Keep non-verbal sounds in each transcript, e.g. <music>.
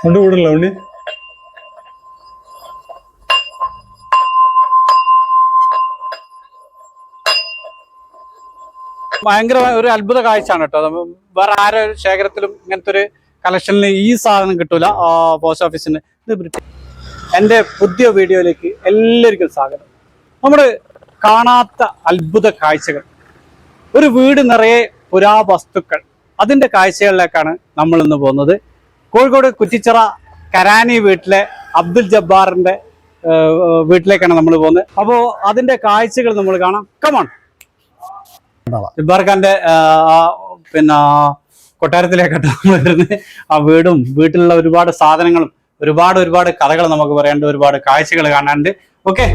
Sound കൂടുതലോ ഉണ്ണി. ഭയങ്കര ഒരു അത്ഭുത കാഴ്ചയാണ് കേട്ടോ. വേറെ ആരോ ശേഖരത്തിലും ഇങ്ങനത്തെ ഒരു കളക്ഷനിൽ ഈ സാധനം കിട്ടൂല. പോസ്റ്റ് ഓഫീസിന് എന്റെ പുതിയ വീഡിയോയിലേക്ക് എല്ലാവർക്കും സ്വാഗതം. നമ്മൾ കാണാത്ത അത്ഭുത കാഴ്ചകൾ. ഒരു വീട് നിറയെ പുരാവസ്തുക്കൾ. അതിന്റെ കാഴ്ചകളിലേക്കാണ് നമ്മൾ ഇന്ന് പോകുന്നത്. കോഴിക്കോട് കുറ്റിച്ചിറ കരാനി വീട്ടിലെ അബ്ദുൽ ജബ്ബാറിന്റെ വീട്ടിലേക്കാണ് നമ്മൾ പോകുന്നത്. അപ്പോൾ അതിന്റെ കാഴ്ചകൾ നമ്മൾ കാണാം. കമോൺ ജബ്ബാർ ഖാന്റെ പിന്നെ കൊട്ടാരത്തിലേക്കാണ് നമ്മൾ വരുന്നത്. ആ വീടും വീട്ടിലുള്ള ഒരുപാട് സാധനങ്ങളും ഒരുപാട് ഒരുപാട് കഥകൾ നമുക്ക് പറയാനുണ്ട് ഒരുപാട് കാഴ്ചകൾ കാണാനുണ്ട്. ഓക്കെ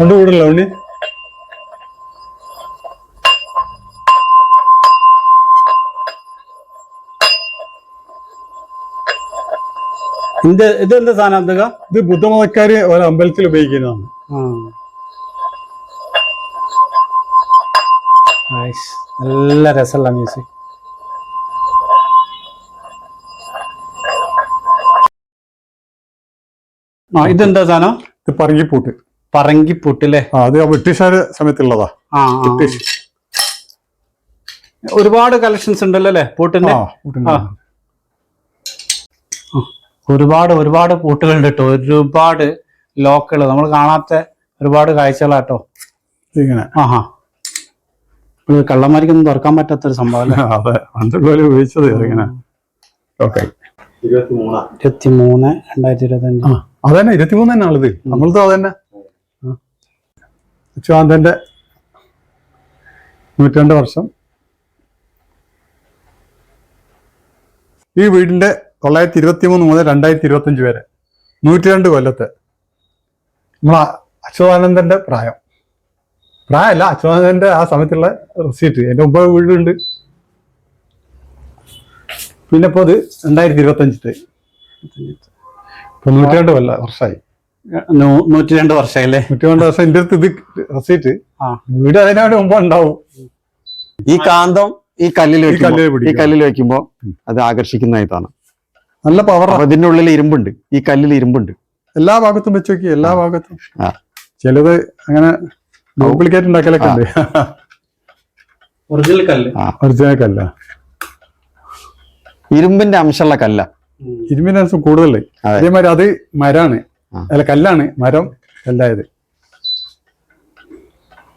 സൗണ്ട് കൂടുതലോ ഉണ്ണി? ഇത് ഇത് എന്താ സാധനം ഇത് ബുദ്ധമതക്കാര് ഒരു അമ്പലത്തിൽ ഉപയോഗിക്കുന്നതാണ്. നല്ല രസമുള്ള മ്യൂസിക് ആ ഇതെന്താ സാധനം? ഇത് പറങ്കിപ്പൂട്ട്. പറങ്കിപ്പുട്ടില്ലേ അത് ബ്രിട്ടീഷുകാര് സമയത്തുള്ളതാ. ബ്രിട്ടീഷ്. ഒരുപാട് കളക്ഷൻസ് ഉണ്ടല്ലേ അല്ലേ പൂട്ടിന്റെ. ഒരുപാട് ഒരുപാട് പൂട്ടുകളുണ്ട് കേട്ടോ. ഒരുപാട് ലോക്കുകൾ നമ്മൾ കാണാത്ത ഒരുപാട് കാഴ്ചകളാട്ടോ. ഇങ്ങനെ ആഹാ. കള്ളന്മാർക്കൊന്നും തുറക്കാൻ പറ്റാത്തൊരു സംഭവം അല്ലേ? <laughs> അതെ ഉപയോഗിച്ചത് ഇങ്ങനെ ഓക്കെ. ഇരുപത്തി മൂന്ന് രണ്ടായിരത്തി ഇരുപത്തി അഞ്ച് അതന്നെ ഇരുപത്തിമൂന്ന് തന്നെ ആളിത് നമ്മളത് അതന്നെ. അച്യുതാനന്ദന്റെ നൂറ്റിരണ്ട് വർഷം. ഈ വീടിന്റെ തൊള്ളായിരത്തി ഇരുപത്തി മൂന്ന് മുതൽ രണ്ടായിരത്തി ഇരുപത്തി അഞ്ച് വരെ നൂറ്റിരണ്ട് കൊല്ലത്തെ നമ്മളാ അച്യുതാനന്ദന്റെ പ്രായം. പ്രായമല്ല അച്യുതാനന്ദന്റെ ആ സമയത്തുള്ള റെസീറ്റ് എന്റെ ഒമ്പത് വീടുണ്ട്. പിന്നെ ഇപ്പോൾ അത് രണ്ടായിരത്തി ഇരുപത്തി അഞ്ചിട്ട് ഇപ്പൊ നൂറ്റിരണ്ട് കൊല്ല വർഷമായി നൂറ്റി രണ്ട് വർഷമല്ലേ? നൂറ്റിരണ്ട് വർഷം എന്റെ അടുത്ത് ഇത് റെസീറ്റ്. ആ. വീട് അതിനോട് മുമ്പ് ഉണ്ടാവും ഈ കാന്തം ഈ കല്ലിൽ ഈ കല്ലിൽ ഈ കല്ലിൽ വെക്കുമ്പോ അത് ആകർഷിക്കുന്നതായിട്ടാണ്. നല്ല പവർ അതിന്റെ ഉള്ളിൽ ഇരുമ്പുണ്ട്. ഈ കല്ലിൽ ഇരുമ്പുണ്ട്. എല്ലാ ഭാഗത്തും വെച്ച് നോക്കി എല്ലാ ഭാഗത്തും. ചിലത് അങ്ങനെ ഡ്യൂപ്ലിക്കേറ്റ് ഉണ്ടാക്കലൊക്കെ ഉണ്ട്. ഒറിജിനൽ കല്ല്. ഒറിജിനൽ കല്ല. ഇരുമ്പിന്റെ അംശമുള്ള കല്ല. ഇരുമ്പിന്റെ അംശം കൂടുതലേ. അതെ. അതേമാതിരി അത് മരാണ്. അല്ല കല്ലാണ് മരം കല്ലായത്.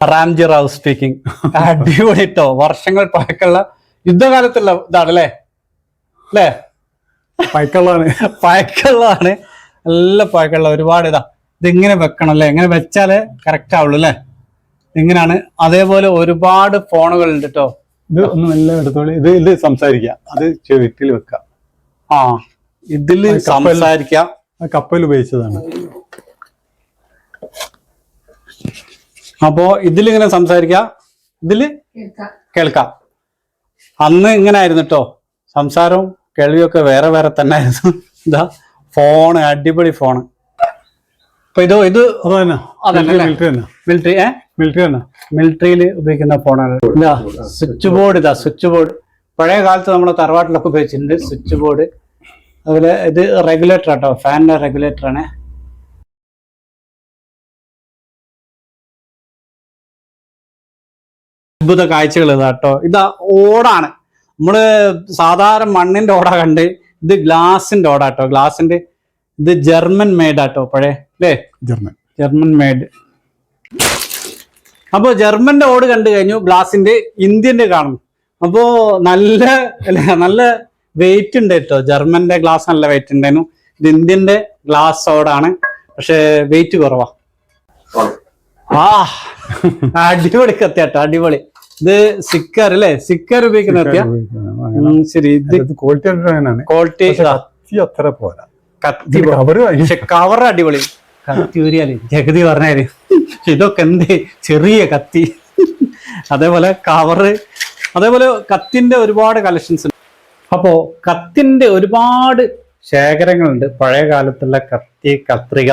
റാംജി റാവു സ്പീക്കിംഗ് <laughs> അടിപൊളി ട്ടോ. വർഷങ്ങൾ പഴക്കമുള്ള യുദ്ധകാലത്തുള്ള ഇതാണ് അല്ലേ? അല്ലേ? പൈക്കള്ളാണ് പഴക്കമുള്ളതാണ്. നല്ല പഴക്കമുള്ള ഒരുപാട് ഇതാ. ഇതിങ്ങനെ വെക്കണം അല്ലേ? എങ്ങനെ വെച്ചാലേ കറക്റ്റ് ആവുള്ളൂ അല്ലേ? ഇങ്ങനെയാണ്. അതേപോലെ ഒരുപാട് ഫോണുകൾ ഉണ്ട് കേട്ടോ ഇത് ഒന്ന് നല്ല എടുത്തോളി. ഇത് ഇത് സംസാരിക്കാം. അത് ചെവിറ്റിൽ വെക്കാം. ആ. ഇതിൽ സംസാരിക്കാം. ആ കപ്പയിൽ ഉപയോഗിച്ചതാണ്. അപ്പോ ഇതിലിങ്ങനെ സംസാരിക്കാം. ഇതിൽ കേൾക്കാം. അന്ന് ഇങ്ങനെ ആയിരുന്നു കേട്ടോ സംസാരവും കേൾവിയൊക്കെ വേറെ വേറെ തന്നെ ആയിരുന്നു ഇതാ ഫോണ് അടിപൊളി ഫോണ്. അപ്പൊ ഇത് ഇത് മിലിറ്ററി ഏ? മിലിറ്ററി തന്നെ. മിലിറ്ററിയിൽ ഉപയോഗിക്കുന്ന ഫോണാണ്. ഇതാ സ്വിച്ച് ബോർഡ് ഇതാ സ്വിച്ച് ബോർഡ് പഴയ കാലത്ത് നമ്മുടെ തറവാട്ടിലൊക്കെ ഉപയോഗിച്ചിട്ടുണ്ട് സ്വിച്ച് ബോർഡ് അതുപോലെ ഇത് റെഗുലേറ്റർ ആട്ടോ ഫാനിന്റെ റെഗുലേറ്റർ ആണ്. അത്ഭുത കാഴ്ചകൾ ഇതാട്ടോ ഇതാ ഓടാണ്. നമ്മൾ സാധാരണ മണ്ണിന്റെ ഓട കണ്ട് ഇത് ഗ്ലാസിന്റെ ഓട കേട്ടോ ഗ്ലാസിന്റെ ഇത് ജർമ്മൻ മെയ്ഡ് ആട്ടോ പഴയ അല്ലേ? ജർമ്മൻ ജർമ്മൻ മെയ്ഡ് അപ്പൊ ജർമ്മന്റെ ഓട് കണ്ടു കഴിഞ്ഞു ഗ്ലാസിന്റെ ഇന്ത്യന്റെ കാണും അപ്പോ നല്ല അല്ല നല്ല വെയിറ്റ് ഉണ്ട് കേട്ടോ ജർമ്മന്റെ ഗ്ലാസ് നല്ല വെയിറ്റ് ഉണ്ടായിരുന്നു ഇത് ഇന്ത്യന്റെ ഗ്ലാസ് ഓടാണ് പക്ഷെ വെയിറ്റ് കുറവാ. ആ അടിപൊളി കത്തി കേട്ടോ അടിപൊളി. ഇത് സിക്കർ അല്ലേ? സിക്കർ ഉപയോഗിക്കുന്ന കത്തിയാ? ശരി. ഇത് ക്വാളിറ്റി ക്വാളിറ്റി കത്തി അത്ര പോരാ. കത്തി പക്ഷെ കവർ അടിപൊളി. കത്തി ഊരിയാൽ. ജഗതി പറഞ്ഞാൽ ഇതൊക്കെ എന്ത് ചെറിയ കത്തി. അതേപോലെ കവറ് അതേപോലെ കത്തിന്റെ ഒരുപാട് കളക്ഷൻസ് ഉണ്ട്. അപ്പോ കത്തിന്റെ ഒരുപാട് ശേഖരങ്ങളുണ്ട്. പഴയ കാലത്തുള്ള കത്തി കത്രിക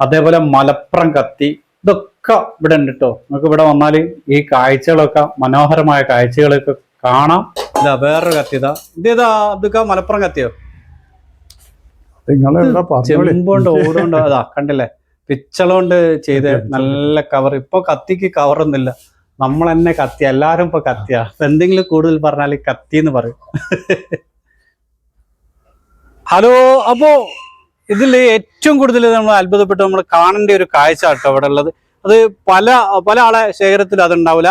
അതേപോലെ മലപ്പുറം കത്തി ഇതൊക്കെ ഇവിടെ ഉണ്ട് കേട്ടോ നമുക്ക് ഇവിടെ വന്നാൽ ഈ കാഴ്ചകളൊക്കെ മനോഹരമായ കാഴ്ചകളൊക്കെ കാണാം. ഇതാ വേറൊരു കത്തി ഇതാ. ഇതേതാ ഇതൊക്കെ മലപ്പുറം കത്തിയോ? ചെമ്പുണ്ട് ഓടുണ്ടോ. അതാ കണ്ടില്ലേ? പിച്ചളോണ്ട് ചെയ്ത നല്ല കവർ ഇപ്പൊ കത്തിക്ക് കവറൊന്നുമില്ല നമ്മൾ തന്നെ കത്തിയ എല്ലാരും ഇപ്പൊ കത്തിയ. എന്തെങ്കിലും കൂടുതൽ പറഞ്ഞാൽ കത്തി എന്ന് പറയും. ഹലോ അപ്പോ ഇതിൽ ഏറ്റവും കൂടുതൽ നമ്മൾ അത്ഭുതപ്പെട്ട് നമ്മൾ കാണേണ്ട ഒരു കാഴ്ച കേട്ടോ ഇവിടെ ഉള്ളത്. അത് പല പല ആളെ ശേഖരത്തിൽ അതുണ്ടാവില്ല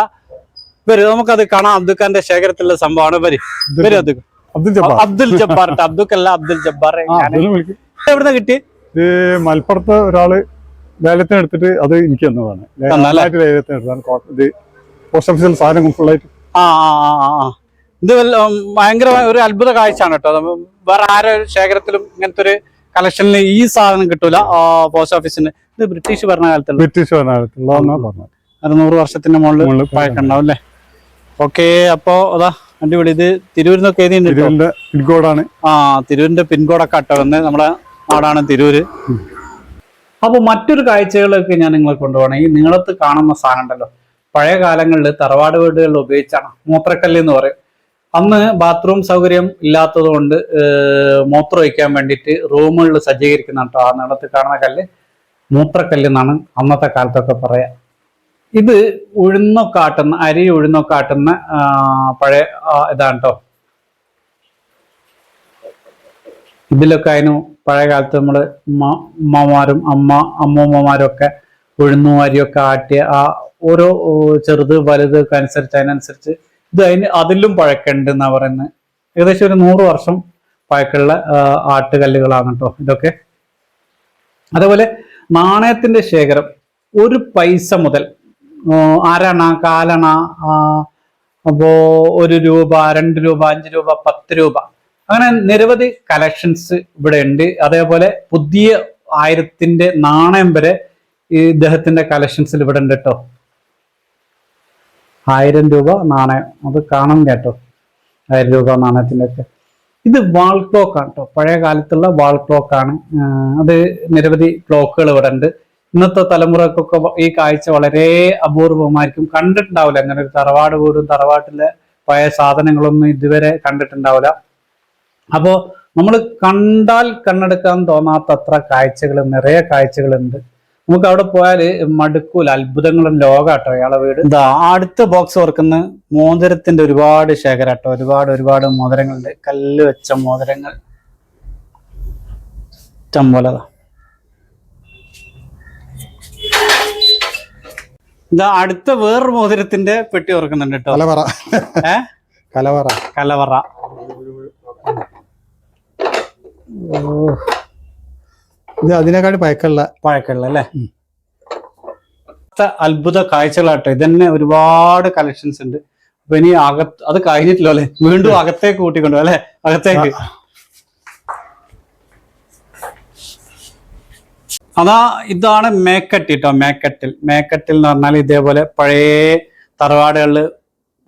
വരും നമുക്കത് കാണാം. അബ്ദുഖാന്റെ ശേഖരത്തിലുള്ള സംഭവമാണ്. വരും വരും അത് അബ്ദുൽ. ജബ്ബാർ. അബ്ദുഖല്ല. അബ്ദുൽ ജബ്ബാർ. എവിടുന്ന കിട്ടി മലപ്പുറത്ത് ഒരാൾ ലേലത്തിന് എടുത്തിട്ട് അത് എനിക്ക് തന്നതാണ്. ലേലത്തിനെടുത്താണ് നന്നായിട്ട് ലേലത്തിന് എടുത്താണ് ഇത് പോസ്റ്റ് ഓഫീസിൽ സാധനം ഫുള്ളായിട്ട് ആ ആ ആ ആ, ഇത് ഭയങ്കര ഒരു അത്ഭുത കാഴ്ചയാണ് കേട്ടോ. വേറെ ആരോ ശേഖരത്തിലും ഇങ്ങനത്തെ ഒരു കളക്ഷനിൽ ഈ സാധനം കിട്ടൂല പോസ്റ്റ് ഓഫീസിന്. ഇത് ബ്രിട്ടീഷ് ഭരണകാലത്തുള്ള ബ്രിട്ടീഷ് ഭരണകാലത്തുള്ള അറുന്നൂറ് വർഷത്തിന്റെ മുകളിൽ പഴക്കുണ്ടാവും അല്ലേ? ഓക്കെ അപ്പോ അതാ അടിപൊളി. ഇത് തിരൂരിന്നൊക്കെ. തിരുവന്റെ പിൻകോഡാണ്. ആ തിരൂരിന്റെ പിൻകോഡൊക്കെ അട്ട വന്ന് നമ്മുടെ നാടാണ് തിരൂര്. അപ്പൊ മറ്റൊരു കാഴ്ചകളൊക്കെ ഞാൻ നിങ്ങളെ കൊണ്ടുപോകണം. ഈ നിങ്ങളത്ത് കാണുന്ന സാധനം ഉണ്ടല്ലോ. പഴയ കാലങ്ങളിൽ തറവാട് വീടുകളിൽ ഉപയോഗിച്ചാണ് മൂത്രക്കല്ല് എന്ന് പറയും. അന്ന് ബാത്റൂം സൗകര്യം ഇല്ലാത്തത് കൊണ്ട് മൂത്രം ഒഴിക്കാൻ വേണ്ടിയിട്ട് റൂമുകളിൽ സജ്ജീകരിക്കുന്ന കേട്ടോ ആ നീളത്ത് കാണുന്ന കല്ല് മൂത്രക്കല്ല് എന്നാണ് അന്നത്തെ കാലത്തൊക്കെ പറയാ. ഇത് ഉഴുന്നൊക്കെ ആട്ടുന്ന അരി ഉഴുന്നൊക്കെ ആട്ടുന്ന പഴയ ഇതാണ് കേട്ടോ. ഇതിലൊക്കെ അതിന് പഴയ കാലത്ത് നമ്മൾ ഉമ്മമാരും അമ്മ അമ്മൂമ്മമാരും ഒക്കെ ഉഴുന്നും അരിയൊക്കെ ആട്ടിയ ആ ഓരോ ചെറുത് വലുത് ഒക്കെ അനുസരിച്ച് അതിനനുസരിച്ച് ഇത് അതിന് അതിലും പഴക്കുണ്ട് എന്നാ പറയുന്നത്. ഏകദേശം ഒരു നൂറ് വർഷം പഴക്കമുള്ള ആ, ആട്ടുകല്ലുകളാണ് കേട്ടോ ഇതൊക്കെ. അതേപോലെ നാണയത്തിന്റെ ശേഖരം ഒരു പൈസ മുതൽ അരണ കാലണ അപ്പോ ഒരു രൂപ രണ്ട് രൂപ അഞ്ച് രൂപ പത്ത് രൂപ. അങ്ങനെ നിരവധി കളക്ഷൻസ് ഇവിടെ ഉണ്ട്. അതേപോലെ പുതിയ ആയിരത്തിന്റെ നാണയം വരെ ഈ ഇദ്ദേഹത്തിന്റെ കളക്ഷൻസിൽ ഇവിടെ ഉണ്ട് കേട്ടോ. ആയിരം രൂപ നാണയം. അത് കാണാൻ കേട്ടോ. ആയിരം രൂപ നാണയത്തിന്റെയൊക്കെ. ഇത് വാൾ ക്ലോക്ക് ആണ് കേട്ടോ. പഴയ കാലത്തുള്ള വാൾ ക്ലോക്ക് ആണ്. അത് നിരവധി ക്ലോക്കുകൾ ഇവിടെ ഉണ്ട്. ഇന്നത്തെ തലമുറക്കൊക്കെ ഈ കാഴ്ച വളരെ അപൂർവമായിരിക്കും. കണ്ടിട്ടുണ്ടാവില്ല. അങ്ങനെ ഒരു തറവാട് വീടും തറവാട്ടിലെ പഴയ സാധനങ്ങളൊന്നും ഇതുവരെ കണ്ടിട്ടുണ്ടാവില്ല. അപ്പോ നമ്മൾ കണ്ടാൽ കണ്ണെടുക്കാൻ തോന്നാത്ത അത്ര കാഴ്ചകൾ നിറയെ കാഴ്ചകളുണ്ട്. നമുക്ക് അവിടെ പോയാൽ മടുക്കൂല അത്ഭുതങ്ങളും ലോകാട്ടോ അയാളെ വീട്. എന്താ അടുത്ത ബോക്സ് ഓർക്കുന്ന മോതിരത്തിന്റെ ഒരുപാട് ശേഖരാട്ടോ ഒരുപാട് ഒരുപാട് മോതിരങ്ങളുണ്ട്. കല്ല് വെച്ച മോതിരങ്ങൾ. ഇഷ്ടം പോലെ ദാ. ഇതാ അടുത്ത വേറൊരു മോതിരത്തിന്റെ പെട്ടി ഓർക്കുന്നുണ്ട് കേട്ടോ. കലവറ. ഏ? കലവറ. കലവറ. ഓ. ഇത് അതിനേക്കാൾ പഴക്കമുള്ള പഴക്കമുള്ള അല്ലേ? അത്ഭുത കാഴ്ചകളാട്ടോ. ഇതന്നെ ഒരുപാട് കളക്ഷൻസ് ഉണ്ട്. അപ്പൊ ഇനി അകത്ത് അത് കഴിഞ്ഞിട്ടില്ല അല്ലെ? വീണ്ടും അകത്തേക്ക് കൂട്ടിക്കൊണ്ടു അല്ലെ? അകത്തേക്ക്. അതാ ഇതാണ് മേക്കട്ടി കേട്ടോ മേക്കട്ടിൽ മേക്കട്ടിൽ എന്ന് പറഞ്ഞാൽ ഇതേപോലെ പഴയ തറവാടുകളിൽ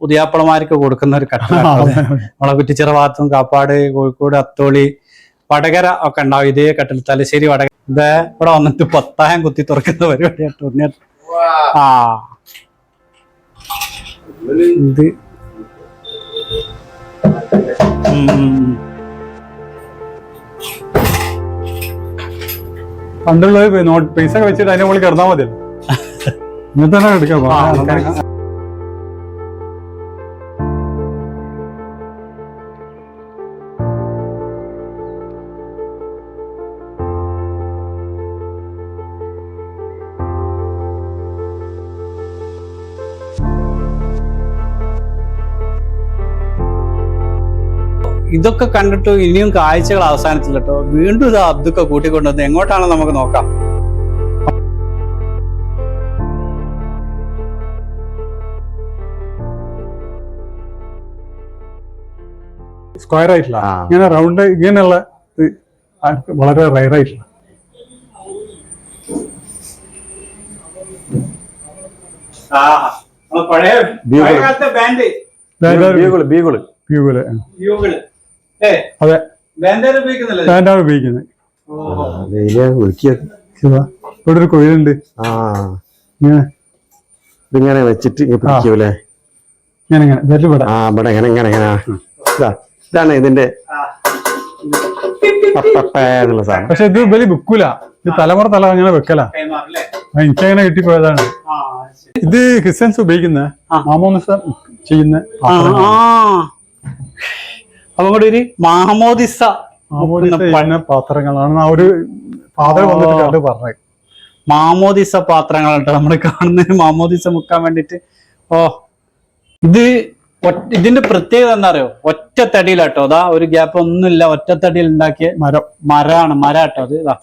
പുതിയാപ്പളമാർക്ക് കൊടുക്കുന്ന ഒരു കട്ടാണ് നമ്മളെ കുറ്റിച്ചിറ ഭാഗത്തും കാപ്പാട് കോഴിക്കോട് അത്തോളി വടകര ഒക്കെ ഉണ്ടാവും. ഇതേ കട്ടിൽ തലശ്ശേരി വടകര. ഇത് ഇവിടെ വന്നിട്ട് പത്തായം കുത്തി തുറക്കുന്ന പരിപാടിയാണ് ഉണ്ണിയേട്ടൻ. ആ. ഇത്. പണ്ടുള്ളത് നോട്ട് പൈസ ഒക്കെ വെച്ചിട്ട് അതിനെ മുകളിൽ കിടന്നാൽ മതി ഇന്നത്തെ തന്നെ ഇതൊക്കെ കണ്ടിട്ട് ഇനിയും കാഴ്ചകൾ അവസാനത്തില്ല കേട്ടോ വീണ്ടും ഇത് അബ്ദുക്ക കൂട്ടിക്കൊണ്ടുവന്ന് എങ്ങോട്ടാണ് നമുക്ക് നോക്കാം. സ്ക്വയർ ആയിട്ടില്ല. ഇങ്ങനെ റൗണ്ട് ഇങ്ങനെയുള്ള വളരെ റയർ ആയിട്ടില്ല. ബീഗിൾ ബീഗിൾ വ്യൂകൾ ഏ അതെ. വേണ്ടാണ് ഉപയോഗിക്കുന്നത്. ഇവിടെ ഒരു കൊയിലുണ്ട് ആ. ഇങ്ങനെ. വെച്ചിട്ട് പിടിക്കൂലേ? ഇങ്ങനെ ഇങ്ങനെ. ഇതെല്ലാം ആ ഇവിടെ ഇങ്ങനെ ഇങ്ങനെ ഇങ്ങനെ. ഇതാ ഇതാണ് ഇതിന്റെ പക്ഷെ ഇത് വലിയ വെക്കൂല ഇത് തലമുറ തല അങ്ങനെ വെക്കല. എനിക്കങ്ങനെ കിട്ടിപ്പോയതാണ്. ആ ഇത് ക്രിസ്ത്യൻസ് ഉപയോഗിക്കുന്ന. മാമോനിസ ചെയ്യുന്ന ആ. അപ്പൊ ഇവിടെ ഒരു മാമോദിസ പാത്രങ്ങളാണ്. ആ ഒരു ഫാദർ വന്നിട്ട് കണ്ട് പറഞ്ഞത് മാമോദിസ പാത്രങ്ങളുണ്ട് നമ്മൾ കാണുന്ന മാമോദിസ മുക്കാൻ വേണ്ടിട്ട്. ഓ ഇത് ഇതിന്റെ പ്രത്യേകത എന്താ അറിയോ ഒറ്റ തടിയിലാട്ടോ. അതാ ഒരു ഗ്യാപ്പ് ഒന്നുമില്ല. ഒറ്റത്തടിയിൽ ഉണ്ടാക്കിയ മരം. മരമാണ് മര കേട്ടോ അത്. ഇതാ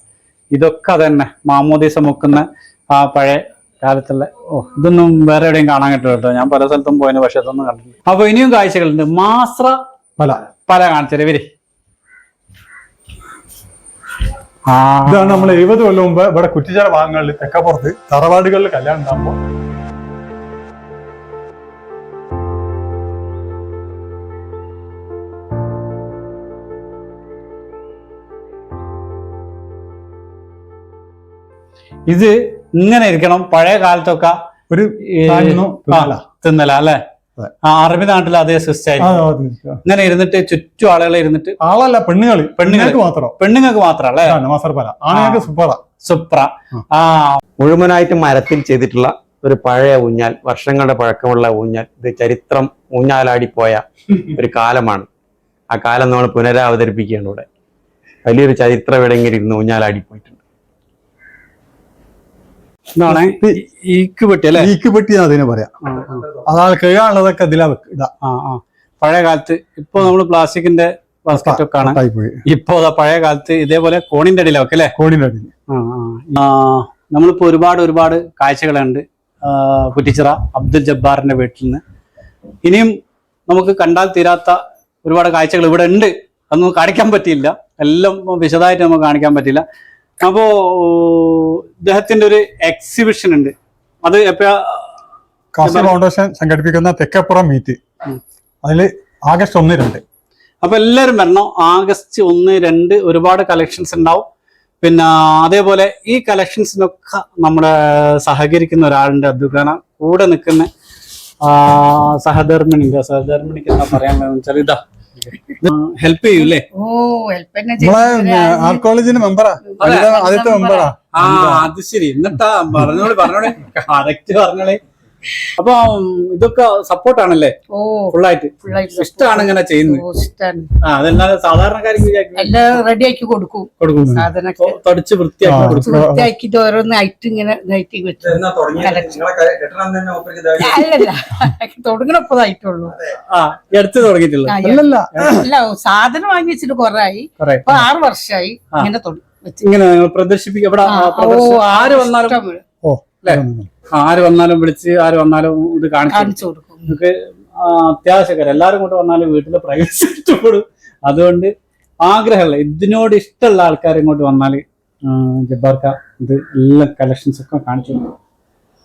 ഇതൊക്കെ തന്നെ മാമോദിസ മുക്കുന്ന ആ പഴയ കാലത്തുള്ള ഓ ഇതൊന്നും വേറെ എവിടെയും കാണാൻ കിട്ടില്ല കേട്ടോ. ഞാൻ പല സ്ഥലത്തും പോയതിന് പക്ഷെ അതൊന്നും കണ്ടില്ല അപ്പൊ ഇനിയും കാഴ്ചകളുണ്ട്. മാസ്ര പല പല കാണിച്ചത് ഇവർ. ഇതാണ് നമ്മൾ എഴുപത് കൊല്ലം മുമ്പ് ഇവിടെ കുറ്റിച്ചാല ഭാഗങ്ങളിൽ തെക്കപ്പുറത്ത് തറവാടുകളിൽ കല്യാണം ഉണ്ടാകുമ്പോൾ. ഇത് ഇങ്ങനെ ഇരിക്കണം. പഴയ കാലത്തൊക്കെ ഒരു തിന്നല. അല്ലെ? അറബി നാട്ടിൽ അതേ സിസ്റ്റം. ഇങ്ങനെ ഇരുന്നിട്ട് ചുറ്റും ആളുകളെ ഇരുന്നിട്ട് ആളല്ല പെണ്ണുങ്ങൾ. പെണ്ണുങ്ങൾക്ക് മാത്രം. പെണ്ണുങ്ങൾക്ക് മാത്രം മസർപ്പല ആണുങ്ങൾക്ക് സുപ്ര. ആ. മുഴുവനായിട്ട് മരത്തിൽ ചെയ്തിട്ടുള്ള ഒരു പഴയ ഊഞ്ഞാൽ വർഷങ്ങളുടെ പഴക്കമുള്ള ഊഞ്ഞാൽ ഇത് ചരിത്രം ഊഞ്ഞാലാടിപ്പോയ ഒരു കാലമാണ്. ആ കാലം നമ്മൾ പുനരാവതരിപ്പിക്കുകയാണ് ഇവിടെ. വലിയൊരു ചരിത്രം എവിടെയെങ്കിലും ഇരുന്ന് ഊഞ്ഞാലാടിപ്പോയിട്ടുണ്ട്. ഇതാണ്. ഈ- ഈക്ക് പെട്ടി അല്ലേ? ഈക്ക് പെട്ടി അതിനെ പറയാം. അതാണ് കഴുകാനുള്ളതൊക്കെ ഇതിലാ ഇടാ. ആ ആ. പഴയ കാലത്ത് ഇപ്പൊ നമ്മൾ പ്ലാസ്റ്റിക്കിന്റെ ബാസ്ക്കറ്റ് ഒക്കെ ആണ് ഇപ്പൊ പഴയ കാലത്ത് ഇതേപോലെ കോണിന്റെ അടിയിലാ വെക്കല്ലേ? കോണിന്റെ അടിയിൽ ആ, നമ്മളിപ്പോ ഒരുപാട് ഒരുപാട് കാഴ്ചകളുണ്ട്. കുറ്റിച്ചിറ അബ്ദുൽ ജബ്ബാറിന്റെ വീട്ടിൽ നിന്ന്. ഇനിയും നമുക്ക് കണ്ടാൽ തീരാത്ത ഒരുപാട് കാഴ്ചകൾ ഇവിടെ ഉണ്ട്. അതൊന്നും കാണിക്കാൻ പറ്റിയില്ല. എല്ലാം വിശദമായിട്ട് നമുക്ക് കാണിക്കാൻ പറ്റില്ല അപ്പോ ഇദ്ദേഹത്തിന്റെ ഒരു എക്സിബിഷൻ ഉണ്ട്. അത് എപ്പോഴാ കാസി ഫൗണ്ടേഷൻ സംഘടിപ്പിക്കുന്ന തെക്കപ്പുറം മീറ്റ് അതിൽ അതിൽ ആഗസ്റ്റ് ഒന്ന് രണ്ട്. അപ്പൊ എല്ലാവരും വരണം. ആഗസ്റ്റ് ഒന്ന് രണ്ട് ഒരുപാട് കളക്ഷൻസ് ഉണ്ടാവും. പിന്നെ അതേപോലെ ഈ കളക്ഷൻസിനൊക്കെ നമ്മുടെ സഹകരിക്കുന്ന ഒരാളുണ്ട് അദ്ദേഹം കൂടെ നിൽക്കുന്ന ആ, സഹധർമ്മിണിന്റെ സഹധർമ്മിണിക്ക് എന്താ പറയാൻ വെച്ചാൽ ഇതാ. ഹെൽപ്പ് ചെയ്യൂലേ ഓ ഹെൽപ്പ് തന്നെ നമ്മളെ ആർട്ട് കോളേജിന്റെ മെമ്പറാ. ആദ്യത്തെ മെമ്പറാ ആ? അത് ശരി. എന്നിട്ടാ പറഞ്ഞോളെ പറഞ്ഞോളെ. കറക്റ്റ് പറഞ്ഞോളെ. അപ്പൊ ഇതൊക്കെ സപ്പോർട്ടാണല്ലേ ഓ ഫുള്ളായിട്ട് ഇഷ്ടമാണ് ഇങ്ങനെ ചെയ്യുന്നത്. ആ സാധാരണക്കാർക്ക് എല്ലാം റെഡിയാക്കി കൊടുക്കും. കൊടുക്കും തടിച്ച് വൃത്തിയാക്കി വൃത്തിയാക്കിട്ട് ഓരോന്ന് ഐറ്റ് ഇങ്ങനെ നൈറ്റി വെച്ചു അല്ലല്ല തുടങ്ങണപ്പോഴായിട്ടുള്ളൂ ആ ഈ അടുത്ത് തുടങ്ങിയിട്ടുള്ളത് ആ, അല്ലല്ല. അല്ല സാധനം വാങ്ങി വെച്ചിട്ട് കൊറായി കുറെ. ഇപ്പൊ ആറ് വർഷമായി ഇങ്ങനെ. ഇങ്ങനെ ഓ, ആര് വന്നാലും അല്ലേ? ആര് വന്നാലും വിളിച്ച് ആര് വന്നാലും ഇത് കാണിച്ചു കൊടുക്കും. നിങ്ങൾക്ക് ആ, എല്ലാവരും കൊണ്ട് വന്നാലും വീട്ടിൽ പ്രൈവസി ഇഷ്ടപ്പെടും. അതുകൊണ്ട് ആഗ്രഹമുള്ള ഇതിനോട് ഇഷ്ടമുള്ള ആൾക്കാർ ഇങ്ങോട്ട് വന്നാൽ ജബ്ബാർക്ക ഇത് എല്ലാ കളക്ഷൻസ് ഒക്കെ കാണിച്ചു കൊടുക്കും.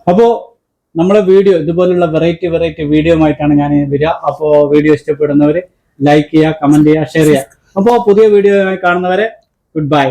അപ്പോൾ നമ്മുടെ വീഡിയോ ഇതുപോലുള്ള വെറൈറ്റി വെറൈറ്റി വീഡിയോ ആയിട്ടാണ് ഞാൻ വരിക. അപ്പോൾ വീഡിയോ ഇഷ്ടപ്പെടുന്നവർ ലൈക്ക് ചെയ്യുക കമന്റ് ചെയ്യുക ഷെയർ ചെയ്യുക. അപ്പോൾ പുതിയ വീഡിയോ കാണുന്നവരെ ഗുഡ് ബൈ